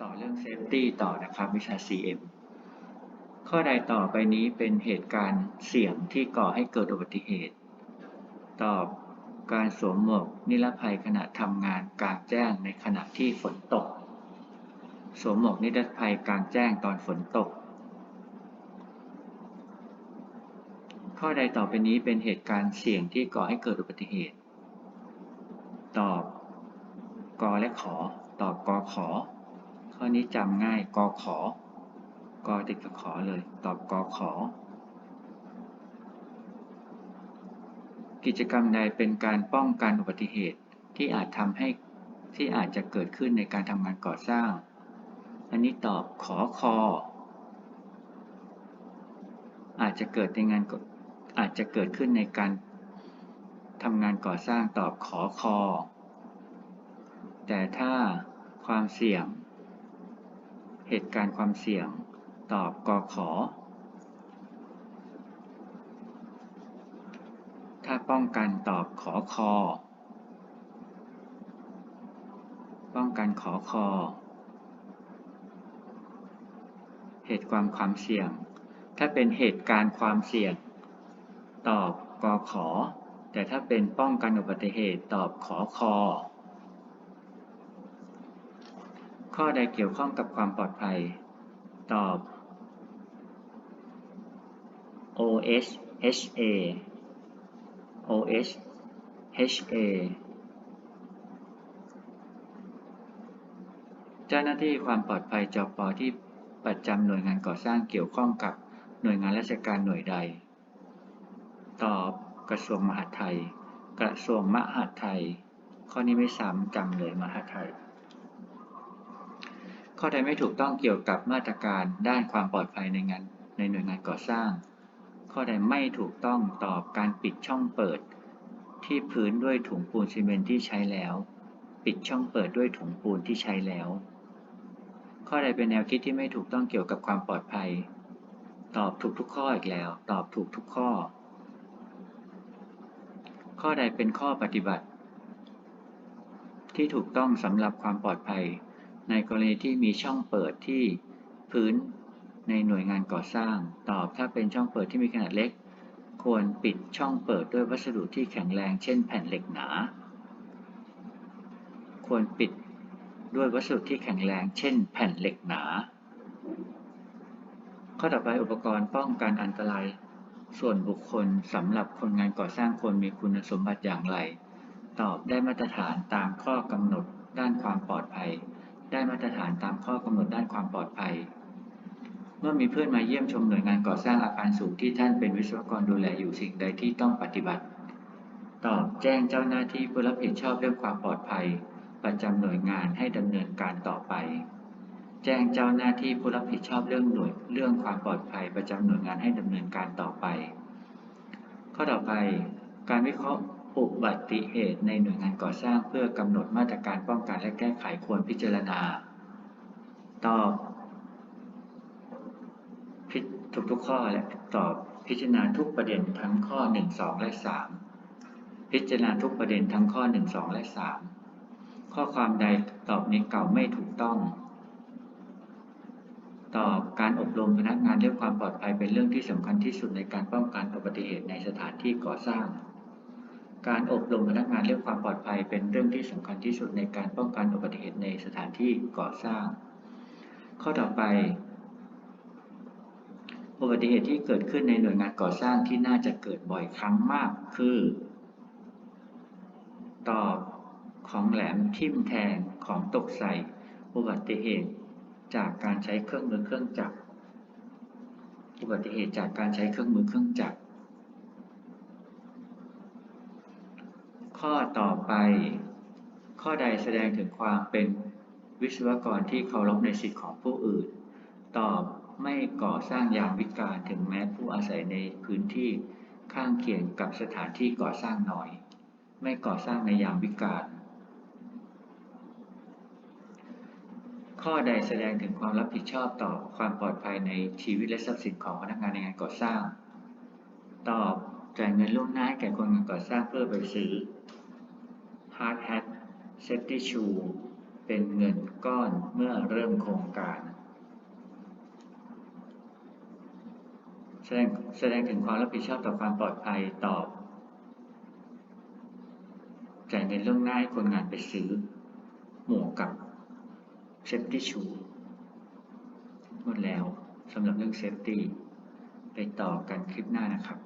ต่อเรื่อง Safety ต่อนะครับวิชา CM ข้อใดต่อไปนี้เป็นเหตุการณ์เสี่ยงที่ก่อให้เกิดอุบัติเหตุ ตอบการสวมหมวกนิรภัยขณะทำงานกลางแจ้งในขณะที่ฝนตก สวมหมวกนิรภัยกลางแจ้งตอนฝนตก ข้อใดต่อไปนี้เป็นเหตุการณ์เสี่ยงที่ก่อให้เกิดอุบัติเหตุ ตอบกอและขอ ตอบกอขอ ข้อนี้จำง่ายกอขอกอติดกับขอเลย ตอบกอขอ กิจกรรมใดเป็นการป้องกันอุบัติเหตุที่อาจทำให้ที่อาจจะเกิดขึ้นในการทำงานก่อสร้าง อันนี้ตอบขอคอ อาจจะเกิดในงานก่ออาจจะเกิดขึ้นในการทำงานก่อสร้างตอบขอคอ แต่ถ้าความเสี่ยง เหตุการณ์ความเสี่ยง ตอบกอขอ ถ้าป้องกันตอบขอคอ ป้องกันขอคอ เหตุความความเสี่ยง ถ้าเป็นเหตุการณ์ความเสี่ยง ตอบกอขอ แต่ถ้าเป็นป้องกันอุบัติเหตุตอบขอคอ ข้อใดเกี่ยวข้องกับความปลอดภัย ตอบ OS HA OS HA เจ้าหน้าที่ความปลอดภัยจปที่ประจำหน่วยงานก่อสร้างเกี่ยวข้องกับหน่วยงานราชการหน่วยใด ตอบกระทรวงมหาดไทย กระทรวงมหาดไทย ข้อนี้ไม่ซ้ำจำเลยมหาดไทย ข้อใดไม่ถูกต้องเกี่ยวกับมาตรการด้านความปลอดภัยในงานในหน่วยงานก่อสร้าง ข้อใดไม่ถูกต้องตอบการปิดช่องเปิด ที่พื้นด้วยถุงปูนซีเมนต์ที่ใช้แล้ว ปิดช่องเปิดด้วยถุงปูนที่ใช้แล้ว ข้อใดเป็นแนวคิดที่ไม่ถูกต้องเกี่ยวกับความปลอดภัย ตอบถูกทุกข้ออีกแล้ว ตอบถูกทุกข้อ ข้อใดเป็นข้อปฏิบัติ ที่ถูกต้องสำหรับความปลอดภัย ในกรณีที่มีช่องเปิดที่พื้นในหน่วยงานก่อสร้าง ตอบถ้าเป็นช่องเปิดที่มีขนาดเล็ก ควรปิดช่องเปิดด้วยวัสดุที่แข็งแรง เช่นแผ่นเหล็กหนา ควรปิดด้วยวัสดุที่แข็งแรง เช่น แผ่นเหล็กหนา ข้อต่อไปอุปกรณ์ป้องกันอันตราย ส่วนบุคคลสำหรับคนงานก่อสร้างควรมีคุณสมบัติอย่างไร ตอบได้มาตรฐานตามข้อกำหนดด้านความปลอดภัย ได้มาตรฐานตามข้อกำหนดด้านความปลอดภัย เมื่อมีเพื่อนมาเยี่ยมชมหน่วยงานก่อสร้างอาคารสูงที่ท่านเป็นวิศวกรดูแลอยู่สิ่งใดที่ต้องปฏิบัติ ตอบแจ้งเจ้าหน้าที่ผู้รับผิดชอบเรื่องความปลอดภัย ประจำหน่วยงานให้ดำเนินการต่อไป แจ้งเจ้าหน้าที่ผู้รับผิดชอบเรื่องหน่วยเรื่องความปลอดภัย ประจำหน่วยงานให้ดำเนินการต่อไป ข้อต่อไป การวิเคราะห์ อุบัติเหตุในหน่วยงานก่อสร้างเพื่อกำหนดมาตรการป้องกันและแก้ไขควรพิจารณา ตอบผิทุกทุกข้อและตอบพิจารณาทุกประเด็นทั้งข้อ 1 2 และ 3 พิจารณาทุกประเด็นทั้งข้อ 1 2 และ 3 ข้อความใดตอบนี้เก่าไม่ถูกต้อง ตอบการอบรมพนักงานเรื่องความปลอดภัยเป็นเรื่องที่สำคัญที่สุดในการป้องกันอุบัติเหตุในสถานที่ก่อสร้าง การอบรมพนักงานเรื่องความปลอดภัย เป็นเรื่องที่สำคัญที่สุดในการป้องกันอุบัติเหตุในสถานที่ก่อสร้าง ข้อต่อไป อุบัติเหตุที่เกิดขึ้นในหน่วยงานก่อสร้างที่น่าจะเกิดบ่อยครั้งมากคือ ตอบของแหลมทิ่มแทงของตกใส่ อุบัติเหตุจากการใช้เครื่องมือเครื่องจักร อุบัติเหตุจากการใช้เครื่องมือเครื่องจักร ข้อต่อไป ข้อใดแสดงถึงความเป็นวิศวกรที่เคารพในสิทธิของผู้อื่น ตอบไม่ก่อสร้างยามวิกาลถึงแม้ผู้อาศัยในพื้นที่ข้างเคียงกับสถานที่ก่อสร้างหน่อย ไม่ก่อสร้างในยามวิกาลข้อใดแสดงถึงความรับผิดชอบต่อความปลอดภัยในชีวิตและทรัพย์สินของพนักงานในงานก่อสร้าง ตอบจ่ายเงินล่วงหน้าแก่คนงานก่อสร้างเพื่อไปซื้อ hard hat safety shoe เป็นเงินก้อนเมื่อเริ่มโครงการ แสดงแสดงถึงความรับผิดชอบต่อความปลอดภัยตอบจ่ายเงินล่วงหน้าให้คนงานไปซื้อ หมวกกับเซฟตี้ชูหมดแล้วสำหรับเรื่องเซฟตี้ไปต่อกันคลิปหน้านะครับ